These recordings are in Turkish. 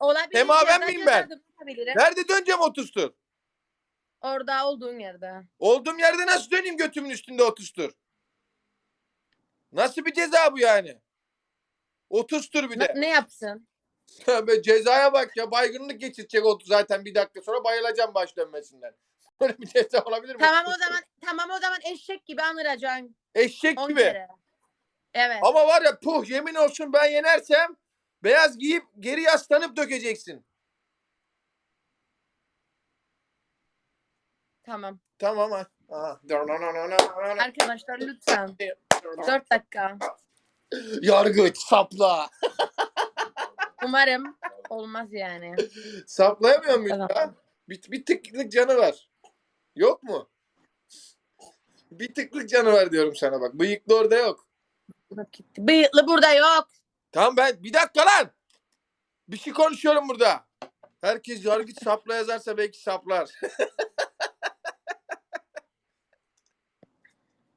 olabilir. Da miyim ben? Nerede döneceğim 30 tur? Orada olduğun yerde. Olduğum yerde nasıl döneyim götümün üstünde 30 tur? Nasıl bir ceza bu yani? 30 tur bir Ne, de. ne yapsın? Be cezaya bak ya baygınlık geçirecek oldu zaten bir dakika sonra bayılacağım baş dönmesinden. Böyle bir ceza olabilir mi? Tamam o zaman tamam o zaman eşek gibi anıracaksın. Eşek 10 gibi. kere. Evet. Ama var ya puh yemin olsun ben yenersem beyaz giyip geri yaslanıp dökeceksin. Tamam. Tamam ha. Aha. Arkadaşlar lütfen. 4 dakika. Yargıç sapla. Umarım olmaz yani. Saplayamıyor muyuz Tamam. ya? Bir, bir tıklık canı var. Yok mu? Bir tıklık canı var diyorum sana bak. Bıyıklı orada yok. Bak gitti. Bıyıklı burada yok. Tamam ben bir dakika lan. Bir şey konuşuyorum burada. Herkes yargıç sapla yazarsa belki saplar.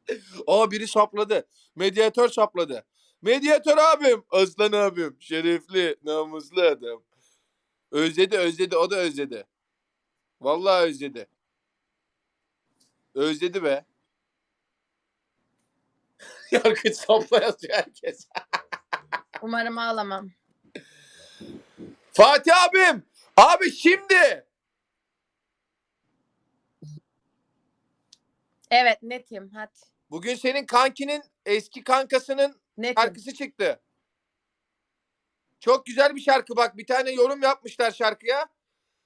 Aa biri sapladı. Medyatör sapladı. Medyatör abim. Aslan abim. Şerefli, namuslu adam. Özledi özledi o da özledi. Vallahi özledi. Özledi be. Yargıç sapla yazıyor herkes. Umarım ağlamam. Fatih abim. Abi şimdi. Evet netim. Hadi. Bugün senin kankinin eski kankasının Netim. şarkısı çıktı. Çok güzel bir şarkı bak. Bir tane yorum yapmışlar şarkıya.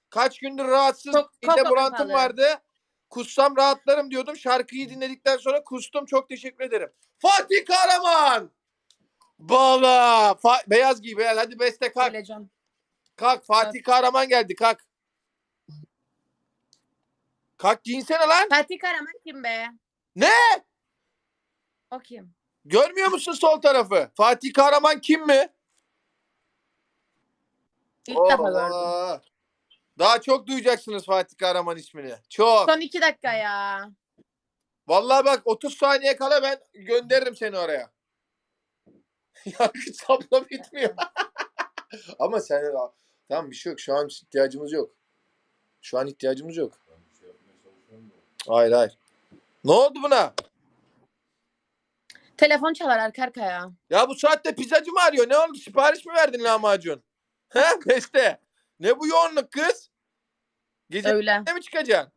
Kaç gündür rahatsız, Çok- mide çok bulantım kapalı. vardı. Kussam rahatlarım diyordum. Şarkıyı dinledikten sonra kustum. Çok teşekkür ederim. Fatih Kahraman. Bala. Fa- beyaz giy beyaz. Hadi beste kalk. Kalk. Fatih Kahraman geldi. Kalk. Kalk giyinsene lan. Fatih Karaman kim be? Ne? O kim? Görmüyor musun sol tarafı? Fatih Kahraman kim mi? İlk defa gördüm. Allah. Daha çok duyacaksınız Fatih Kahraman ismini. Çok. Son iki dakika ya. Vallahi bak 30 saniye kala ben gönderirim seni oraya. Yargı sapla bitmiyor. Ama sen tamam bir şey yok. Şu an ihtiyacımız yok. Şu an ihtiyacımız yok. Hayır hayır. Ne oldu buna? Telefon çalar arka arkaya. Ya bu saatte pizzacı mı arıyor? Ne oldu? Sipariş mi verdin lahmacun? He Beste? Ne bu yoğunluk kız? Gece Öyle. ne mi çıkacaksın?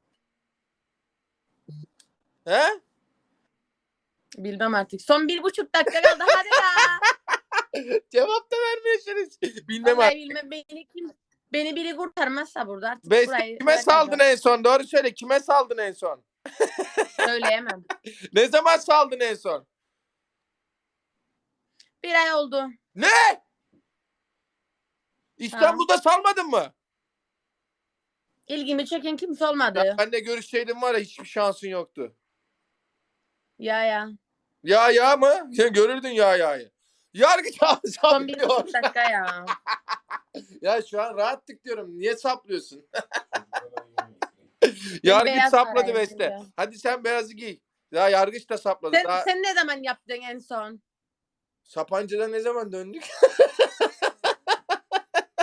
He? Bilmem artık. Son bir buçuk dakika kaldı. Hadi ya. Cevap da vermiyorsunuz. Bilmem Vallahi artık. bilmem. Beni kim beni biri kurtarmazsa burada artık Beste burayı kime saldın bırakacağım. en son? Doğru söyle. Kime saldın en son? Söyleyemem. Ne zaman saldın en son? Bir ay oldu. Ne? İstanbul'da salmadın mı? İlgimi çeken kimse olmadı. Ya ben de görüşseydim var ya hiçbir şansın yoktu. Ya ya. Ya ya mı? Sen görürdün ya ya'yı. Yargı Son bir saplıyor. buçuk dakika ya. Ya şu an rahattık diyorum. Niye saplıyorsun? Yargıç beyaz sapladı Beste. Hadi sen beyazı giy. Ya yargıç da sapladı. Sen, Daha sen ne zaman yaptın en son? Sapanca'da ne zaman döndük?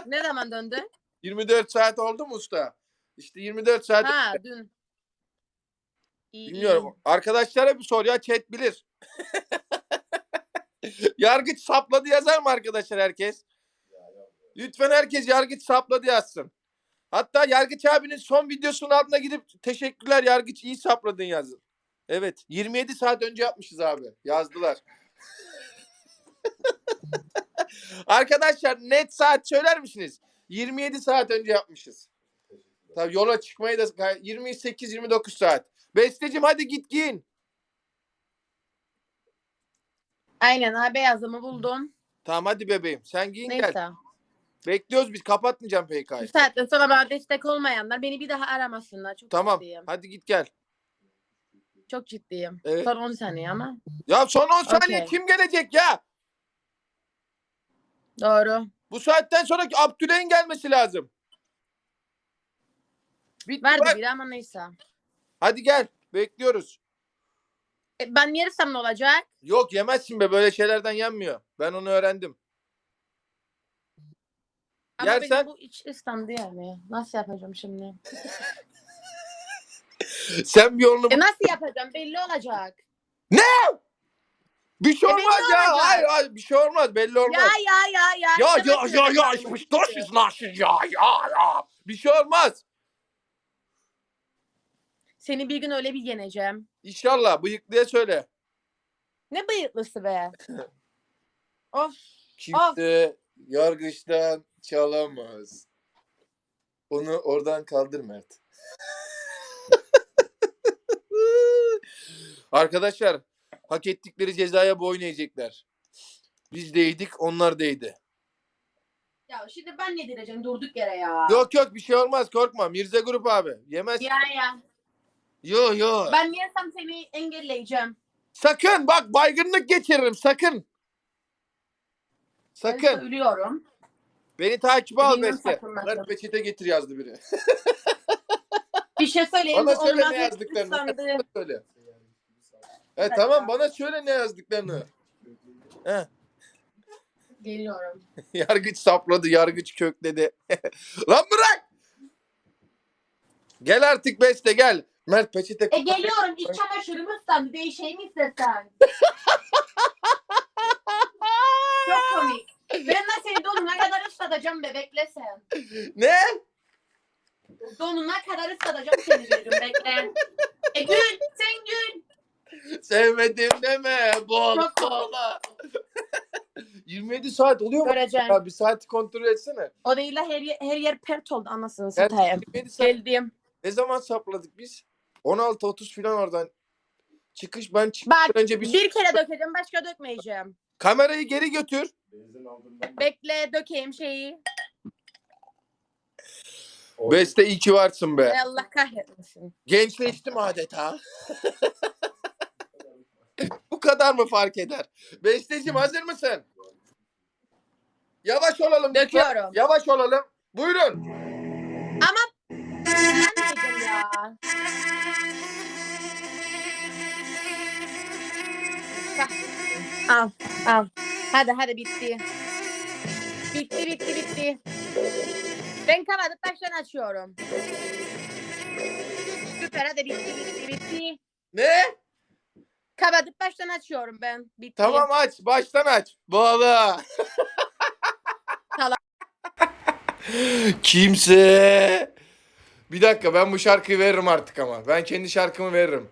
Ne zaman döndün? 24 saat oldu mu usta? İşte 24 saat. Ha dün. İyi, Bilmiyorum. Arkadaşlara bir sor ya chat bilir. yargıç sapladı yazar mı arkadaşlar herkes? Lütfen herkes yargıç sapladı yazsın. Hatta Yargıç abinin son videosunun altına gidip teşekkürler Yargıç iyi sapladın yazın. Evet 27 saat önce yapmışız abi. Yazdılar. Arkadaşlar net saat söyler misiniz? 27 saat önce yapmışız. Tabii yola çıkmayı da 28-29 saat. Bestecim hadi git giyin. Aynen ha beyazımı buldum. Tamam hadi bebeğim. Sen giyin gel. Neyse. Bekliyoruz biz. Kapatmayacağım Bu PK'yı. saatten sonra bana destek olmayanlar beni bir daha aramasınlar. Çok Tamam. ciddiyim. Hadi git gel. Çok ciddiyim. Evet. Son 10 saniye ama. Ya son 10 saniye Okey. kim gelecek ya? Doğru. Bu saatten sonra Abdüley'in gelmesi lazım. Bitti Vardı bak. biri ama neyse. Hadi gel. Bekliyoruz. E, ben yersem ne olacak? Yok yemezsin be böyle şeylerden yenmiyor. Ben onu öğrendim. Ama Yersen- benim bu iç ıslandı yani. Nasıl yapacağım şimdi? Sen bir yolunu E nasıl yapacağım? Belli olacak. Bir şey E, olmaz belli ya. olacak. Hayır hayır bir şey olmaz belli olmaz. Ya ya ya ya. Ya ya ya ya söyleyeceğim içmiş bunu. taş nasıl ya ya ya. Bir şey olmaz. Seni bir gün öyle bir yeneceğim. İnşallah bıyıklıya söyle. Ne bıyıklısı be. of. Kimse yargıçtan çalamaz. Onu oradan kaldır Mert. Arkadaşlar hak ettikleri cezaya boyun eğecekler. Biz değdik onlar değdi. Ya şimdi ben ne diyeceğim durduk yere ya. Yok yok bir şey olmaz korkma. Mirza Grup abi. Yemez. Ya ya. Yo yo. Ben yersem seni engelleyeceğim. Sakın bak baygınlık geçiririm sakın. Sakın. söylüyorum. Beni takibe al Bilmiyorum, Beste. sakınmaz. Mert peçete getir yazdı biri. Bir şey söyleyeyim. Bana söyle ne yazdıklarını. Bana söyle. E dakika. tamam bana söyle ne yazdıklarını. He. Geliyorum. Yargıç sapladı, yargıç kökledi. Lan bırak! Gel artık Beste gel. Mert peçete E geliyorum. İç çamaşırımı ıslandı. Değişeyim istesen. Çok komik. Ben de seni donuna kadar ıslatacağım be bekle sen. Ne? Donuna kadar ıslatacağım seni gün bekle. E gül sen gül. Sevmedim deme. Bol Çok kola. 27 saat oluyor mu? Göreceğim. Ya bir saati kontrol etsene. O değil de her, yer- her yer pert oldu anasını satayım. 27 saat. Geldim. Ne zaman sapladık biz? 16.30 falan oradan. Çıkış ben çıkmadan Bak önce bir... bir kere dökeceğim başka dökmeyeceğim. Kamerayı geri götür. Bekle dökeyim şeyi. Beste iyi ki varsın be. Ay Allah kahretmesin. Gençleştim adeta. Bu kadar mı fark eder? Besteciğim hazır mısın? Yavaş olalım. lütfen. Döküyorum. Yavaş olalım. Buyurun. Kahretsin. Al al. Hadi hadi bitti. Bitti bitti bitti. Ben kapatıp baştan açıyorum. Süper hadi bitti bitti bitti. Ne? Kapatıp baştan açıyorum ben. Bitti. Tamam aç. Baştan aç. Bağla. Kimse. Bir dakika ben bu şarkıyı veririm artık ama. Ben kendi şarkımı veririm.